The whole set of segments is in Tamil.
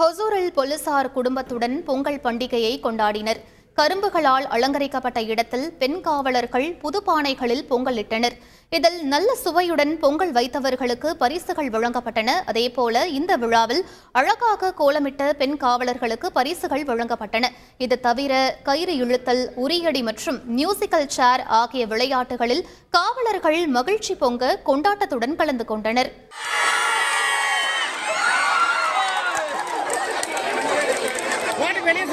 ஹொசூரில் போலீசார் குடும்பத்துடன் பொங்கல் பண்டிகையை கொண்டாடினர். கரும்புகளால் அலங்கரிக்கப்பட்ட இடத்தில் பெண் காவலர்கள் புது பானைகளில் பொங்கலிட்டனர். இதில் நல்ல சுவையுடன் பொங்கல் வைத்தவர்களுக்கு பரிசுகள் வழங்கப்பட்டன. அதேபோல இந்த விழாவில் அழகாக கோலமிட்ட பெண் காவலர்களுக்கு பரிசுகள் வழங்கப்பட்டன. இது தவிர கயிறு இழுத்தல் உரியடி மற்றும் மியூசிக்கல் சேர் ஆகிய விளையாட்டுகளில் காவலர்கள் மகிழ்ச்சி பொங்க கொண்டாட்டத்துடன் கலந்து கொண்டனர். வெளியே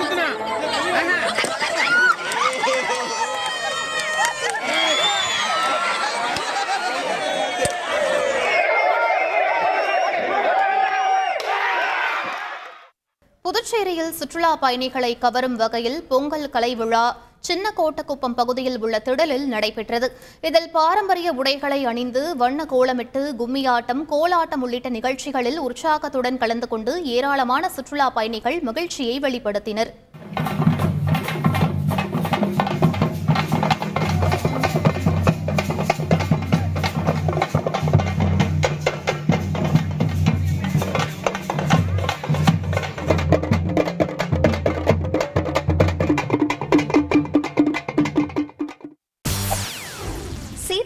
புதுச்சேரியில் சுற்றுலா பயணிகளை கவரும் வகையில் பொங்கல் கலை விழா சின்ன கோட்டக்குப்பம் பகுதியில் உள்ள திடலில் நடைபெற்றது. இதில் பாரம்பரிய உடைகளை அணிந்து வண்ண கோலமிட்டு கும்மியாட்டம் கோலாட்டம் உள்ளிட்ட நிகழ்ச்சிகளில் உற்சாகத்துடன் கலந்து கொண்டு ஏராளமான சுற்றுலா பயணிகள் மகிழ்ச்சியை வெளிப்படுத்தினர்.